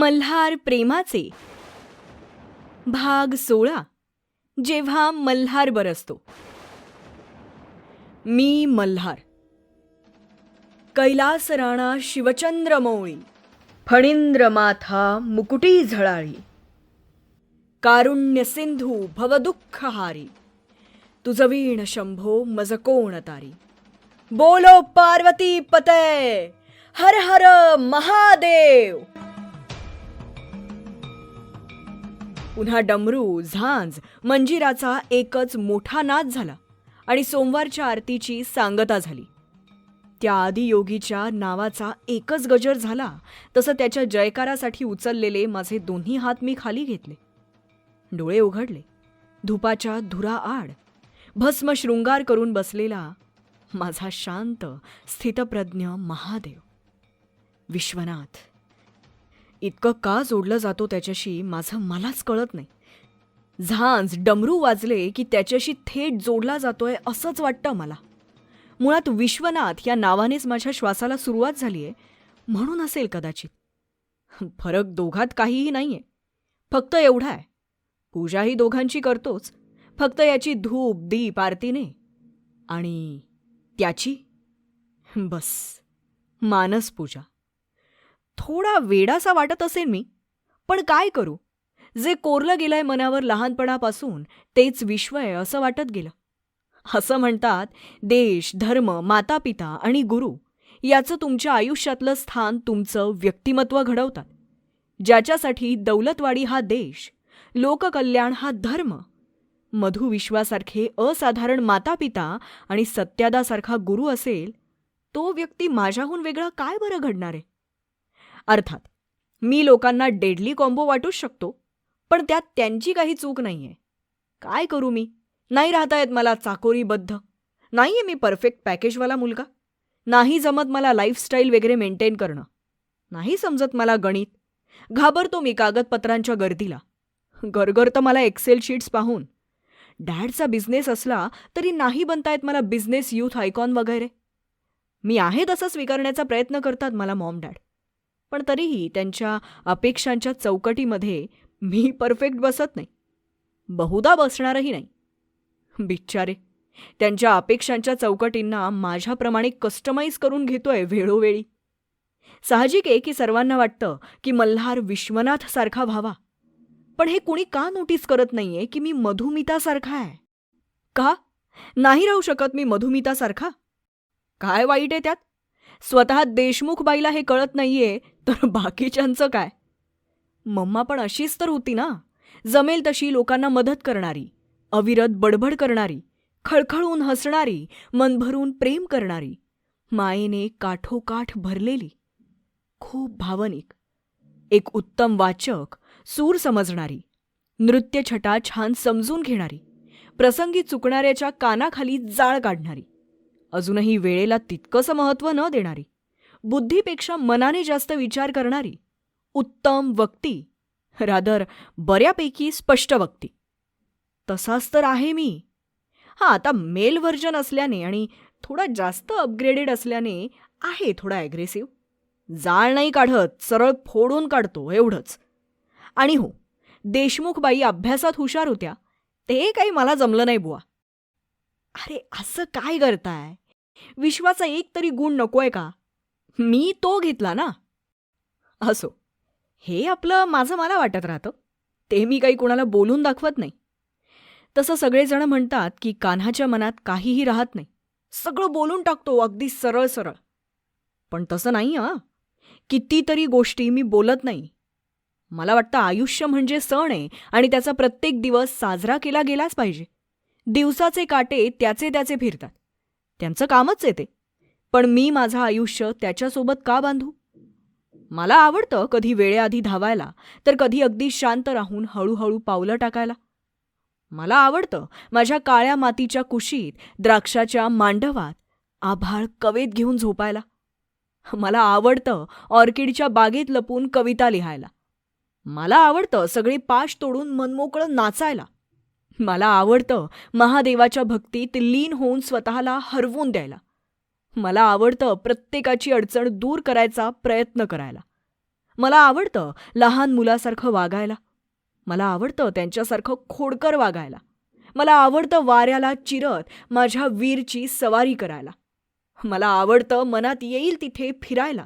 मल्हार प्रेमाचे. भाग सोळा. जेव्हा मल्हार बरसतो. मी मल्हार. कैलास राणा शिवचंद्र मौळी. फणींद्र माथा मुकुटी झळाळी. कारुण्य सिंधू भवदुःखहारी हारी वीण शंभो मज कोण तारी. बोलो पार्वती पते हर हर महादेव. पुन्हा डमरू झांज मंजिराचा एकच मोठा नाद झाला आणि सोमवारच्या आरतीची सांगता झाली. त्या आदियोगीच्या नावाचा एकच गजर झाला तसं त्याच्या जयकारासाठी उचललेले माझे दोन्ही हात मी खाली घेतले. डोळे उघडले. धुपाच्या धुरा आड. भस्म शृंगार करून बसलेला माझा शांत स्थितप्रज्ञ महादेव. विश्वनाथ. इतकं का जोडलं जातो त्याच्याशी माझं मलाच कळत नाही. झांज डमरू वाजले की त्याच्याशी थेट जोडला जातोय असंच वाटतं मला. मुळात विश्वनाथ या नावानेच माझ्या श्वासाला सुरुवात झाली आहे म्हणून असेल कदाचित. फरक दोघात काहीही नाही आहे फक्त एवढा आहे. पूजाही दोघांची करतोच. फक्त याची धूप दीप आरतीने. आणि त्याची? बस. मानस पूजा. थोडा वेडासा वाटत असेन मी. पण काय करू? जे कोरलं गेलंय मनावर लहानपणापासून तेच विश्व आहे असं वाटत गेलं. असं म्हणतात देश धर्म मातापिता आणि गुरु याचं तुमच्या आयुष्यातलं स्थान तुमचं व्यक्तिमत्व घडवतात. ज्याच्यासाठी दौलतवाडी हा देश लोककल्याण हा धर्म मधुविश्वासारखे असाधारण मातापिता आणि सत्यादासारखा गुरु असेल तो व्यक्ती माझ्याहून वेगळा काय बरं घडणार आहे? अर्थात मी लोकांना डेडली कॉम्बो वाटूच शकतो पण त्यात त्यांची काही चूक नाहीये. काय करू मी? नाही राहता येत मला चाकोरीबद्ध. नाहीये मी परफेक्ट पॅकेजवाला मुलगा. नाही जमत मला लाईफस्टाईल वगैरे मेंटेन करणं. नाही समजत मला गणित. घाबरतो मी कागदपत्रांच्या गर्दीला. गरगरतं मला एक्सेल शीट्स पाहून. डॅडचा बिझनेस असला तरी नाही बनतायत मला बिझनेस यूथ आयकॉन वगैरे. मी आहे तसं स्वीकारण्याचा प्रयत्न करतात मला मॉम डॅड पण तरीही त्यांच्या अपेक्षांच्या चौकटीमध्ये मी परफेक्ट बसत नाही. बहुधा बसणारही नाही. बिच्चारे त्यांच्या अपेक्षांच्या चौकटींना माझ्याप्रमाणे कस्टमाइज करून घेतोय वेळोवेळी. साहजिक आहे की सर्वांना वाटतं की मल्हार विश्वनाथ सारखा व्हावा. पण हे कुणी का नोटीस करत नाहीये की मी मधुमितासारखा आहे? का? नाही राहू शकत मी मधुमितासारखा? काय वाईट आहे त्यात? स्वतः देशमुख बाईला हे कळत नाहीये तर बाकीच्यांचं काय? मम्मा पण अशीच तर होती ना. जमेल तशी लोकांना मदत करणारी अविरत बडबड करणारी खळखळून हसणारी मनभरून प्रेम करणारी मायेने काठोकाठ भरलेली. खूप भावनिक. एक उत्तम वाचक सूर समजणारी नृत्यछटा छान समजून घेणारी प्रसंगी चुकणाऱ्याच्या कानाखाली जाळ काढणारी. अजूनही वेळेला तितकंसं महत्त्व न देणारी बुद्धीपेक्षा मनाने जास्त विचार करणारी उत्तम वक्ती रादर बऱ्यापैकी स्पष्ट वक्ती. तसाच तर आहे मी. हां आता मेल व्हर्जन असल्याने आणि थोडा जास्त अपग्रेडेड असल्याने आहे थोडा ॲग्रेसिव्ह. जाळ नाही काढत सरळ फोडून काढतो एवढंच. आणि हो देशमुखबाई अभ्यासात हुशार होत्या ते काही मला जमलं नाही बुवा. अरे असं काय करताय? विश्वाचा एक तरी गुण नकोय का? मी तो घेतला ना? असो हे आपलं माझं मला वाटत राहतं. ते मी काही कुणाला बोलून दाखवत नाही. तसं सगळेजण म्हणतात की कान्हाच्या मनात काहीही राहत नाही. सगळं बोलून टाकतो अगदी सरळ सरळ पण तसं नाही हां. कितीतरी गोष्टी मी बोलत नाही. मला वाटतं आयुष्य म्हणजे सण आहे आणि त्याचा प्रत्येक दिवस साजरा केला गेलाच पाहिजे. दिवसाचे काटे त्याचे त्याचे फिरतात. त्यांचं कामच आहे ते. पण मी माझं आयुष्य त्याच्यासोबत का बांधू? मला आवडतं कधी वेळेआधी धावायला तर कधी अगदी शांत राहून हळूहळू पावलं टाकायला. मला आवडतं माझ्या काळ्या मातीच्या कुशीत द्राक्षाच्या मांडवात आभाळ कवेत घेऊन झोपायला. मला आवडतं ऑर्किडच्या बागेत लपून कविता लिहायला. मला आवडतं सगळे पाश तोडून मनमोकळं नाचायला. मला आवडतं महादेवाच्या भक्तीत लीन होऊन स्वतःला हरवून द्यायला. मला आवडतं प्रत्येकाची अडचण दूर करायचा प्रयत्न करायला. मला आवडतं लहान मुलासारखं वागायला. मला आवडतं त्यांच्यासारखं खोडकर वागायला. मला आवडतं वाऱ्याला चिरत माझ्या वीरची सवारी करायला. मला आवडतं मनात येईल तिथे फिरायला.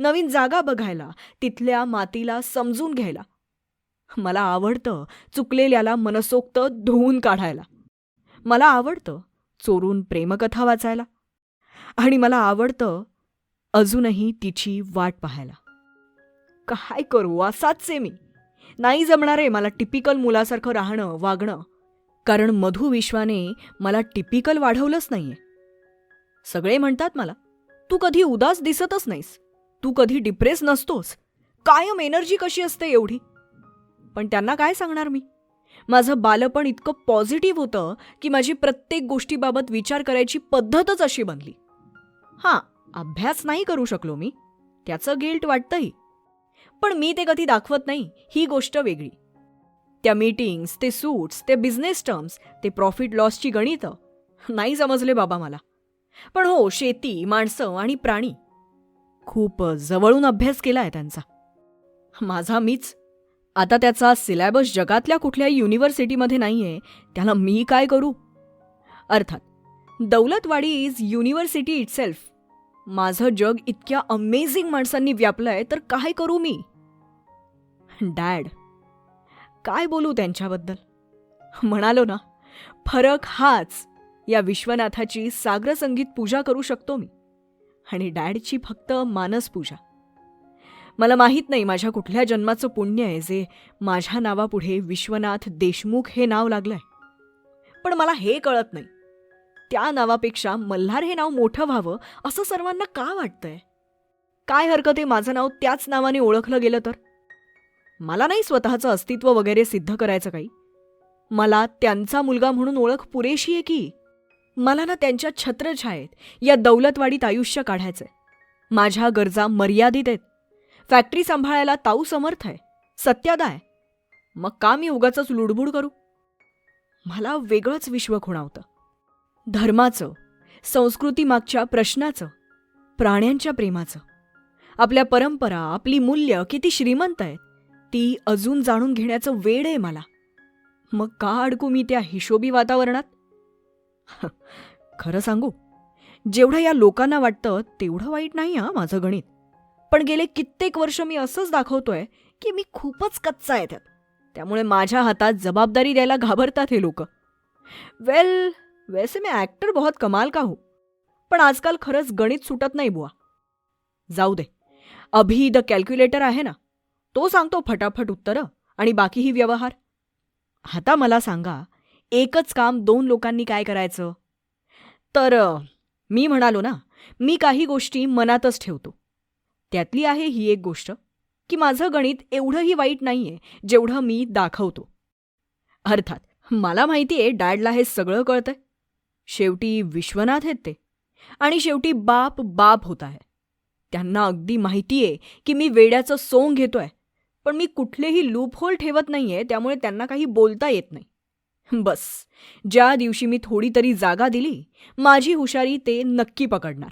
नवीन जागा बघायला तिथल्या मातीला समजून घ्यायला. मला आवडतं चुकलेल्याला मनसोक्त धुवून काढायला. मला आवडतं चोरून प्रेमकथा वाचायला. आणि मला आवडतं अजूनही तिची वाट पाहायला. काय करू असाच आहे मी. नाही जमणार आहे मला टिपिकल मुलासारखं राहणं वागणं. कारण मधु विश्वाने मला टिपिकल वाढवलंच नाहीये. सगळे म्हणतात मला तू कधी उदास दिसतच नाहीस. तू कधी डिप्रेस नसतोस. कायम एनर्जी कशी असते एवढी? पण त्यांना काय सांगणार मी? माझं बालपण इतकं पॉझिटिव्ह होतं की माझी प्रत्येक गोष्टीबाबत विचार करायची पद्धतच अशी बनली. हां अभ्यास नाही करू शकलो मी. त्याचं गिल्ट वाटतंही. पण मी ते कधी दाखवत नाही ही गोष्ट वेगळी. त्या मीटिंग्स ते सूट्स ते बिझनेस टर्म्स ते प्रॉफिट लॉसची गणितं. नाही समजले बाबा मला. पण हो शेती माणसं आणि प्राणी. खूप जवळून अभ्यास केला आहे त्यांचा. माझा मीच. आता त्याचा सिलॅबस जगातल्या कुठल्याही युनिव्हर्सिटीमध्ये नाहीये. त्याला मी काय करू? अर्थात दौलतवाडी इज युनिव्हर्सिटी इटसेल्फ माझं जग इतक्या अमेझिंग माणसांनी व्यापलंय तर काय करू मी? डॅड काय बोलू त्यांच्याबद्दल? म्हणालो ना फरक हाच. या विश्वनाथाची साग्रसंगीत पूजा करू शकतो मी. आणि डॅडची फक्त मानस पूजा मला माहीत नाही माझ्या कुठल्या जन्माचं पुण्य आहे जे माझ्या नावापुढे विश्वनाथ देशमुख हे नाव लागलंय. पण मला हे कळत नाही. त्या नावापेक्षा मल्हार हे नाव मोठं व्हावं असं सर्वांना का वाटतंय? काय हरकत आहे माझं नाव त्याच नावाने ओळखलं गेलं तर? मला नाही स्वतःचं अस्तित्व वगैरे सिद्ध करायचं काही. मला त्यांचा मुलगा म्हणून ओळख पुरेशी आहे की? मला ना त्यांच्या छत्रछायेत या दौलतवाडीत आयुष्य काढायचंय. माझ्या गरजा मर्यादित आहेत. फॅक्टरी सांभाळायला ताऊ समर्थ आहे. सत्यादा आहे. मग का मी उगाच लुडबुड करू? मला वेगळंच विश्व खुणावतं. धर्माचं संस्कृतीमागच्या प्रश्नाचं प्राण्यांच्या प्रेमाचं. आपल्या परंपरा आपली मूल्य किती श्रीमंत आहेत ती अजून जाणून घेण्याचं वेड आहे मला. मग का अडकू मी त्या हिशोबी वातावरणात? खरं सांगू जेवढं या लोकांना वाटतं तेवढं वाईट नाही हां माझं गणित. पण गेले कित्येक वर्ष मी असंच दाखवतोय की मी खूपच कच्चा आहे त्यात. त्यामुळे माझ्या हातात जबाबदारी द्यायला घाबरतात हे लोक. वेल वैसे मी ॲक्टर बहुत कमाल का हो. पण आजकाल खरंच गणित सुटत नाही बुवा. जाऊ दे. अभी द कॅल्क्युलेटर आहे ना. तो सांगतो फटाफट उत्तरं आणि बाकीही व्यवहार. आता मला सांगा एकच काम दोन लोकांनी काय करायचं? तर मी म्हणालो ना मी काही गोष्टी मनातच ठेवतो. त्यातली आहे ही एक गोष्ट की माझं गणित एवढंही वाईट नाहीये जेवढं मी दाखवतो. अर्थात मला माहितीये डॅडला हे सगळं कळतंय. शेवटी विश्वनाथ आहेत ते. आणि शेवटी बाप बाप होत आहे. त्यांना अगदी माहितीये की मी वेड्याचं सोंग घेतोय पण मी कुठलेही लूपहोल ठेवत नाहीये त्यामुळे त्यांना काही बोलता येत नाही. बस ज्या दिवशी मी थोडी तरी जागा दिली माझी हुशारी ते नक्की पकडणार.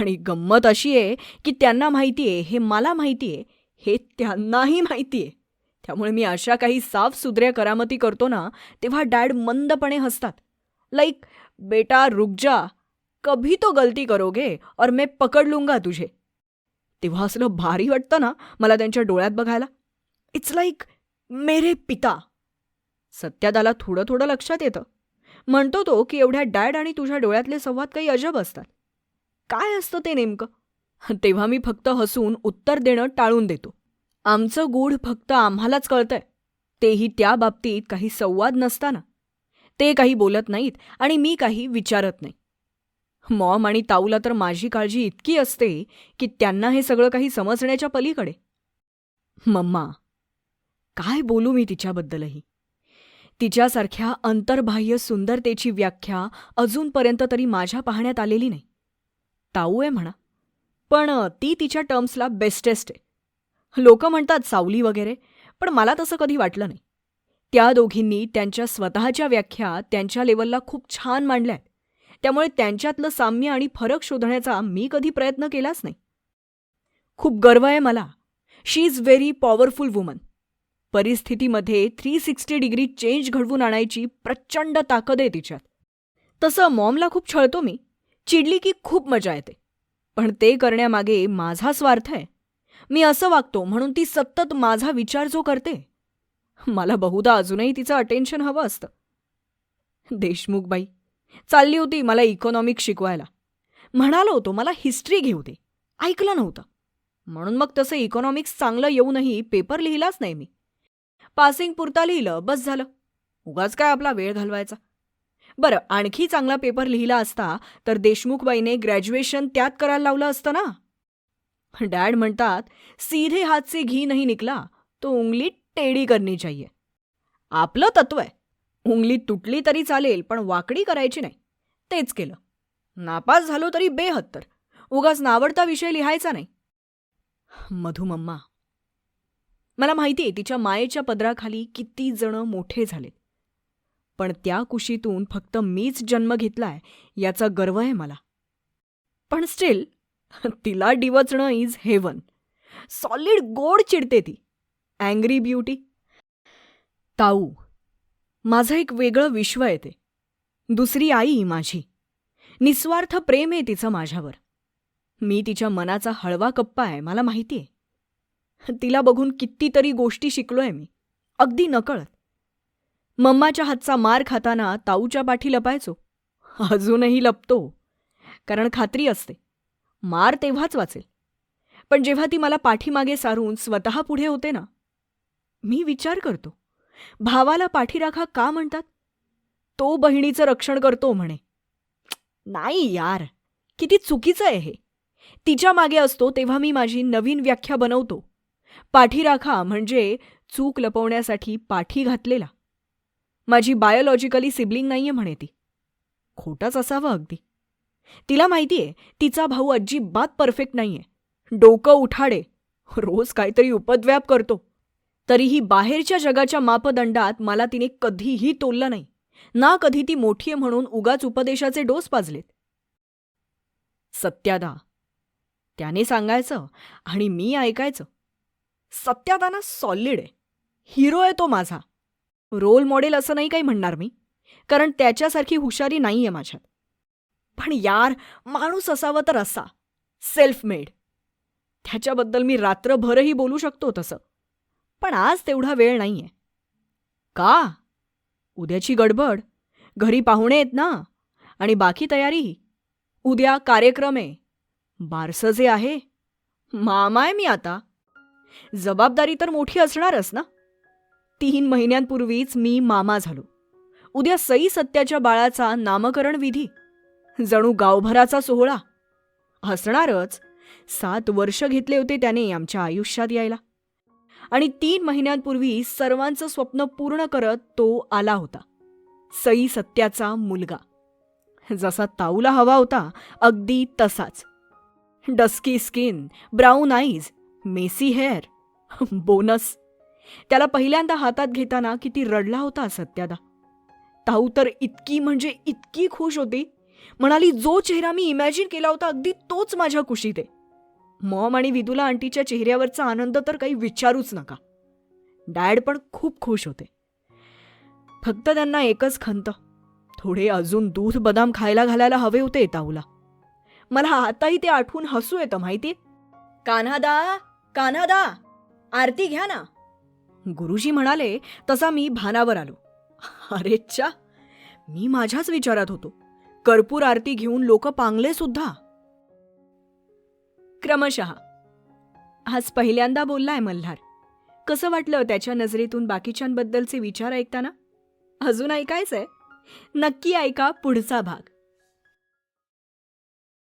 आणि गंमत अशी आहे की त्यांना माहितीये हे मला माहितीये हे त्यांनाही माहितीये त्यामुळे मी अशा काही साफ सुधऱ्या करामती करतो ना तेव्हा डॅड मंदपणे हसतात. लाईक बेटा रुकजा कभी तो गलती करोगे और मैं पकड लूंगा तुझे. तेव्हा असलं भारी वाटतं ना मला त्यांच्या डोळ्यात बघायला. इट्स लाईक मेरे पिता. सत्यादाला थोडं थोडं लक्षात येतं. म्हणतो तो की एवढ्या डॅड आणि तुझ्या डोळ्यातले संवाद काही अजब असतात. काय असतं ते नेमकं? तेव्हा मी फक्त हसून उत्तर देणं टाळून देतो. आमचं गूढ फक्त आम्हालाच कळतंय. तेही त्या बाबतीत काही संवाद नसताना. ते काही बोलत नाहीत आणि मी काही विचारत नाही. मॉम आणि ताऊला तर माझी काळजी इतकी असते की त्यांना हे सगळं काही समजण्याच्या पलीकडे. मम्मा काय बोलू मी तिच्याबद्दलही? तिच्यासारख्या अंतर्बाह्य सुंदरतेची व्याख्या अजूनपर्यंत तरी माझ्या पाहण्यात आलेली नाही. ताऊ आहे म्हणा. पण ती तिच्या टर्म्सला बेस्टेस्ट आहे. लोक म्हणतात सावली वगैरे पण मला तसं कधी वाटलं नाही. त्या दोघींनी त्यांच्या स्वतःच्या व्याख्या त्यांच्या लेवलला खूप छान मांडल्यात. त्यामुळे त्यांच्यातलं साम्य आणि फरक शोधण्याचा मी कधी प्रयत्न केलाच नाही. खूप गर्व आहे मला. She is very powerful woman परिस्थितीमध्ये थ्री सिक्स्टी डिग्री चेंज घडवून आणायची प्रचंड ताकद आहे तिच्यात. तसं मॉमला खूप छळतो मी. चिडली की खूप मजा येते. पण ते करण्यामागे माझा स्वार्थ आहे. मी असं वागतो म्हणून ती सतत माझा विचार जो करते मला बहुधा अजूनही तिचं अटेन्शन हवं असतं. देशमुख बाई चालली होती मला इकॉनॉमिक्स शिकवायला. म्हणालो होतो मला हिस्ट्री घेऊ दे. ऐकलं नव्हतं. म्हणून मग तसं इकॉनॉमिक्स चांगलं येऊनही पेपर लिहिलाच नाही मी. पासिंग पुरता लिहिलं बस झालं. उगाच काय आपला वेळ घालवायचा. बरं आणखी चांगला पेपर लिहिला असता तर देशमुखबाईने ग्रॅज्युएशन त्यात करायला लावलं असतं ना? डॅड म्हणतात सीधे हात से घी नाही निकला तो उंगली टेडी करणी चाहिए. आपलं तत्व आहे. उंगली तुटली तरी चालेल पण वाकडी करायची नाही. तेच केलं. नापास झालो तरी बेहत्तर. उगाच नावडता विषय लिहायचा नाही. मधुमम्मा मला माहिती आहे तिच्या मायेच्या पदराखाली किती जण मोठे झाले पण त्या कुशीतून फक्त मीच जन्म घेतलाय याचा गर्व आहे मला. पण स्टील तिला डिवचणं इज हेवन. सॉलिड गोड चिडते ती. Angry beauty. ताऊ माझं एक वेगळं विश्व आहे ते. दुसरी आई माझी. निस्वार्थ प्रेम आहे तिचं माझ्यावर. मी तिच्या मनाचा हळवा कप्पा आहे मला माहिती आहे तिला बघून कितीतरी गोष्टी शिकलोय मी. अगदी नकळत. मम्माच्या हातचा मार खाताना ताऊच्या पाठी लपायचो. अजूनही लपतो. कारण खात्री असते. मार तेव्हाच वाचेल. पण जेव्हा ती मला पाठीमागे सारून स्वतः पुढे होते ना मी विचार करतो. भावाला पाठीराखा का म्हणतात? तो बहिणीचं रक्षण करतो म्हणे. नाही यार किती चुकीचं आहे हे. तिच्यामागे असतो तेव्हा मी माझी नवीन व्याख्या बनवतो. पाठीराखा म्हणजे चूक लपवण्यासाठी पाठी घातलेला. माझी बायोलॉजिकली सिबलिंग नाहीये म्हणे ती. खोटाच असावं अगदी. तिला माहितीये तिचा भाऊ अजिबात परफेक्ट नाहीये. डोकं उठाडे. रोज काहीतरी उपद्व्याप करतो. तरीही बाहेरच्या जगाच्या मापदंडात मला तिने कधीही तोललं नाही. ना कधी ती मोठी आहे म्हणून उगाच उपदेशाचे डोस पाजलेत. सत्यादा. त्याने सांगायचं आणि मी ऐकायचं. सत्यादा ना सॉलिड आहे. हिरो आहे तो माझा. रोल मॉडेल असं नाही काही म्हणणार मी कारण त्याच्यासारखी हुशारी नाही आहे माझ्यात. पण यार माणूस असावा तर असा. सेल्फ मेड त्याच्याबद्दल मी रात्रभरही बोलू शकतो तसं. पण आज तेवढा वेळ नाहीये. का? उद्याची गडबड. घरी पाहुणे आहेत ना. आणि बाकी तयारी. उद्या कार्यक्रम आहे. बारसं जे आहे. मामा आहे मी आता. जबाबदारी तर मोठी असणारच ना? तीन महिन्यांपूर्वीच मी मामा झालो. उद्या सई सत्याच्या बाळाचा नामकरण विधी. जणू गावभराचा सोहळा. हसणारच. सात वर्ष घेतले होते त्याने आमच्या आयुष्यात यायला. आणि तीन महिन्यांपूर्वी सर्वांचं स्वप्न पूर्ण करत तो आला होता. सई सत्याचा मुलगा. जसा ताऊला हवा होता अगदी तसाच. Dusky skin brown eyes messy hair. Bonus. त्याला पहिल्यांदा हातात घेताना किती रडला होता सत्यादा. ताऊ तर इतकी म्हणजे इतकी खुश होती. म्हणाली जो चेहरा मी इमॅजिन केला होता अगदी तोच माझ्या कुशीत आहे. मॉम आणि विदुला आंटीच्या चेहऱ्यावरचा आनंद तर काही विचारूच नका. डॅड पण खूप खुश होते. फक्त त्यांना एकच खंत थोडे अजून दूध बदाम खायला घालायला हवे होते ताऊला. मला आताही ते आठवून हसू येतं माहिती कान्हादा कान्हादा आरती घ्या ना. गुरुजी म्हणाले तसा मी भानावर आलो. अरे मी माझ्याच विचारात होतो. कर्पूर आरती घेऊन लोक पांगले सुद्धा. क्रमशः. आज पहिल्यांदा बोललाय मल्हार. कसं वाटलं त्याच्या नजरेतून बाकीच्यांबद्दलचे विचार ऐकताना? अजून ऐकायचंय? नक्की ऐका पुढचा भाग.